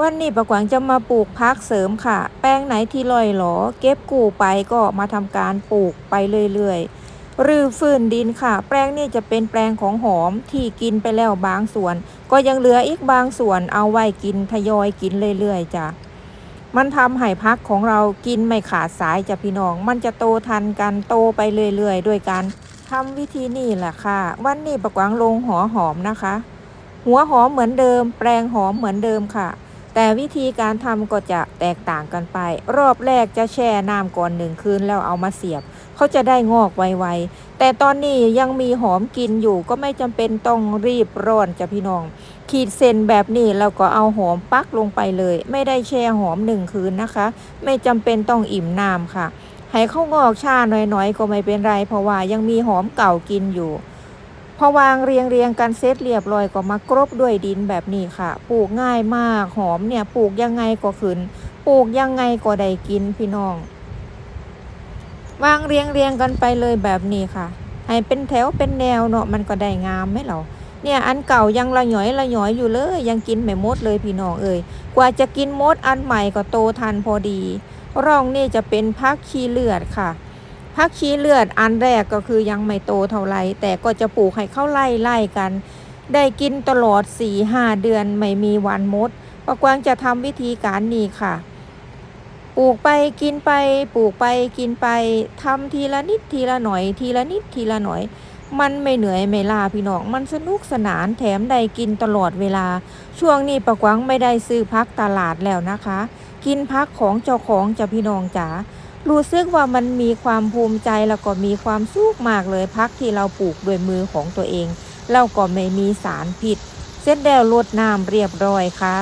วันนี้ประกวางจะมาปลูกพักเสริมค่ะ แปลงไหนที่ลอยหลอ เก็บกู้ไปก็มาทำการปลูกไปเรื่อยๆรื้อฟื้นดินค่ะ แปลงนี้จะเป็นแปลงของหอมที่กินไปแล้วบางส่วน ก็ยังเหลืออีกบางส่วนเอาไว้กินทยอยกินเรื่อยๆจ้ะมันทำให้พักของเรากินไม่ขาดสายจ้ะพี่น้อง มันจะโตทันกันโตไปเรื่อยๆด้วยการทำวิธีนี่แหละค่ะ วันนี้ประกวางลงหัวหอมนะคะ หัวหอมเหมือนเดิม แปลงหอมเหมือนเดิมค่ะ แต่วิธีการทำก็จะแตกต่างกันไป รอบแรกจะแช่น้ำก่อนหนึ่งคืนแล้วเอามาเสียบ เขาจะได้งอกไวๆ แต่ตอนนี้ยังมีหอมกินอยู่ก็ไม่จำเป็นต้องรีบร้อนจ้ะพี่น้อง ขีดเส้นแบบนี้แล้วก็เอาหอมปักลงไปเลย ไม่ได้แช่หอมหนึ่งคืนนะคะ ไม่จำเป็นต้องอิ่มน้ำค่ะ ให้เขางอกชาหน่อยๆ ก็ไม่เป็นไร เพราะว่ายังมีหอมเก่ากินอยู่ อวางเรียงเรียงกันเซตเรียบร้อยก็มากรบด้วยดินแบบนี้ค่ะ ปลูกง่ายมากหอมเนี่ยปลูกยังไงก็ขึ้น ปลูกยังไงก็ได้กินพี่น้อง วางเรียงเรียงกันไปเลยแบบนี้ค่ะ ให้เป็นแถวเป็นแนวเนาะมันก็ได้งามไหมเราเนี่ยอันเก่ายังละหยอยละหยอยอยู่เลยยังกินไม่หมดเลยพี่น้องเอ่ยกว่าจะกินมดอันใหม่ก็โตทันพอดี ร่องนี่จะเป็นพักขี้เลือดค่ะ พักขี้เลือดอันแรกก็คือยังไม่โตเท่าไรแต่ก็จะปลูกให้เข้าไล่ไล่กัน ได้กินตลอด4-5เดือนไม่มีวันมดประกวางจะทำวิธีการนี้ค่ะ ปลูกไปกินไป ปลูกไปกินไปทำทีละนิดทีละหน่อย ทีละนิดทีละหน่อย มันไม่เหนื่อยไม่ลาพี่น้องมันสนุกสนานแถมได้กินตลอดเวลา ช่วงนี้ประกวางไม่ได้ซื้อพักตลาดแล้วนะคะ กินพักของเจ้าของจะพี่น้องจ๋า รู้สึกว่ามันมีความภูมิใจแล้วก็มีความสุขมากเลยพักที่เราปลูกด้วยมือของตัวเอง เราก็ไม่มีสารพิษ เสร็จแล้วดน้ำเรียบร้อยค่ะ